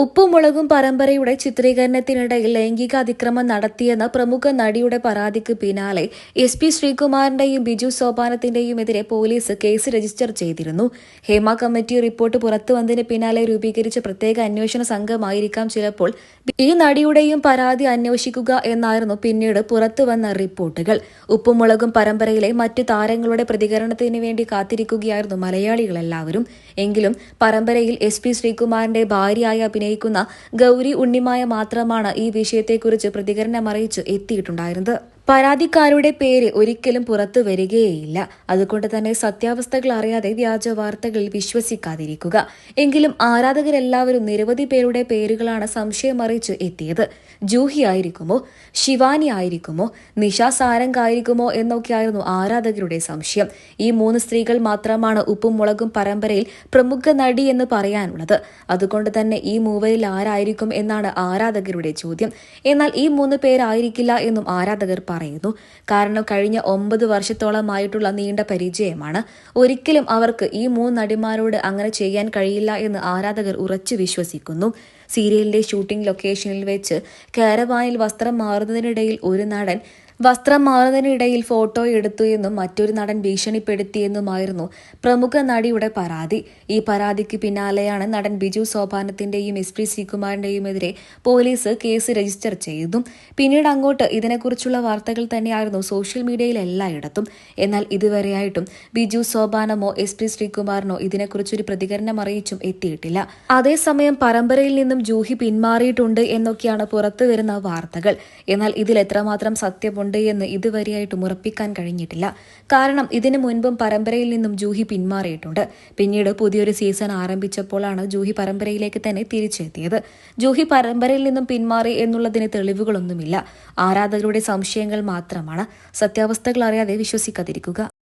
ഉപ്പുമുളകും പരമ്പരയുടെ ചിത്രീകരണത്തിനിടയിൽ ലൈംഗിക അതിക്രമം നടത്തിയെന്ന പ്രമുഖ നടിയുടെ പരാതിക്ക് പിന്നാലെ എസ് പി ശ്രീകുമാറിന്റെയും ബിജു സോപാനത്തിന്റെയും എതിരെ പോലീസ് കേസ് രജിസ്റ്റർ ചെയ്തിരുന്നു. ഹേമ കമ്മിറ്റി റിപ്പോർട്ട് പുറത്തു വന്നതിന് പിന്നാലെ രൂപീകരിച്ച പ്രത്യേക അന്വേഷണ സംഘമായിരിക്കാം ചിലപ്പോൾ. ഈ നടിയുടെയും പരാതി അന്വേഷിക്കുക എന്നായിരുന്നു പിന്നീട് പുറത്തുവന്ന റിപ്പോർട്ടുകൾ. ഉപ്പുമുളകും പരമ്പരയിലെ മറ്റ് താരങ്ങളുടെ പ്രതികരണത്തിന് വേണ്ടി കാത്തിരിക്കുകയായിരുന്നു മലയാളികളെല്ലാവരും. എങ്കിലും പരമ്പരയിൽ എസ് പി ശ്രീകുമാറിന്റെ ഭാര്യയായി അഭിനയിക്കുന്ന ഗൗരി ഉണ്ണിമായ മാത്രമാണ് ഈ വിഷയത്തെക്കുറിച്ച് പ്രതികരണമറിയിച്ച് എത്തിയിട്ടുണ്ടായിരുന്നത്. പരാതിക്കാരുടെ പേര് ഒരിക്കലും പുറത്തു വരികയേയില്ല. അതുകൊണ്ട് തന്നെ സത്യാവസ്ഥകൾ അറിയാതെ വ്യാജ വാർത്തകളിൽ വിശ്വസിക്കാതിരിക്കുക. എങ്കിലും ആരാധകരെല്ലാവരും നിരവധി പേരുടെ പേരുകളാണ് സംശയമറിയിച്ച് എത്തിയത്. ജൂഹി ആയിരിക്കുമോ? ശിവാനി ആയിരിക്കുമോ? നിഷ സാരംഗായിരിക്കുമോ എന്നൊക്കെയായിരുന്നു ആരാധകരുടെ സംശയം. ഈ മൂന്ന് സ്ത്രീകൾ മാത്രമാണ് ഉപ്പും മുളകും പരമ്പരയിൽ പ്രമുഖ നടി എന്ന് പറയാനുള്ളത്. അതുകൊണ്ട് തന്നെ ഈ മൂവരിൽ ആരായിരിക്കും എന്നാണ് ആരാധകരുടെ ചോദ്യം. എന്നാൽ ഈ മൂന്ന് പേരായിരിക്കില്ല എന്നും ആരാധകർ പറയുന്നു. കാരണം കഴിഞ്ഞ ഒമ്പത് വർഷത്തോളമായിട്ടുള്ള നീണ്ട പരിചയമാണ്. ഒരിക്കലും അവർക്ക് ഈ മൂന്ന് നടിമാരോട് അങ്ങനെ ചെയ്യാൻ കഴിയില്ല എന്ന് ആരാധകർ ഉറച്ചു വിശ്വസിക്കുന്നു. സീരിയലിന്റെ ഷൂട്ടിംഗ് ലൊക്കേഷനിൽ വെച്ച് കാരവാനിൽ വസ്ത്രം മാറുന്നതിനിടയിൽ ഒരു നടൻ വസ്ത്രം മാറുന്നതിനിടയിൽ ഫോട്ടോ എടുത്തു എന്നും മറ്റൊരു നടൻ ഭീഷണിപ്പെടുത്തിയെന്നുമായിരുന്നു പ്രമുഖ നടിയുടെ പരാതി. ഈ പരാതിക്ക് പിന്നാലെയാണ് നടൻ ബിജു സോപാനത്തിന്റെയും എസ് പി ശ്രീകുമാറിന്റെയും എതിരെ പോലീസ് കേസ് രജിസ്റ്റർ ചെയ്തു പിന്നീട് അങ്ങോട്ട് ഇതിനെക്കുറിച്ചുള്ള വാർത്തകൾ തന്നെയായിരുന്നു സോഷ്യൽ മീഡിയയിൽ എല്ലായിടത്തും. എന്നാൽ ഇതുവരെയായിട്ടും ബിജു സോപാനമോ എസ് പി ശ്രീകുമാറിനോ ഇതിനെക്കുറിച്ചൊരു പ്രതികരണം അറിയിച്ചും എത്തിയിട്ടില്ല. അതേസമയം പരമ്പരയിൽ നിന്നും ജൂഹി പിന്മാറിയിട്ടുണ്ട് എന്നൊക്കെയാണ് പുറത്തുവരുന്ന വാർത്തകൾ. എന്നാൽ ഇതിൽ എത്രമാത്രം സത്യമുണ്ട് എന്ന് ഇതുവരെയായിട്ടും ഉറപ്പിക്കാൻ കഴിഞ്ഞിട്ടില്ല. കാരണം ഇതിനു മുൻപും പരമ്പരയിൽ നിന്നും ജൂഹി പിന്മാറിയിട്ടുണ്ട്. പിന്നീട് പുതിയൊരു സീസൺ ആരംഭിച്ചപ്പോഴാണ് ജൂഹി പരമ്പരയിലേക്ക് തന്നെ തിരിച്ചെത്തിയത്. ജൂഹി പരമ്പരയിൽ നിന്നും പിന്മാറി എന്നുള്ളതിന് തെളിവുകളൊന്നുമില്ല. ആരാധകരുടെ സംശയങ്ങൾ മാത്രമാണ്. സത്യാവസ്ഥകൾ അറിയാതെ വിശ്വസിക്കാതിരിക്കുക.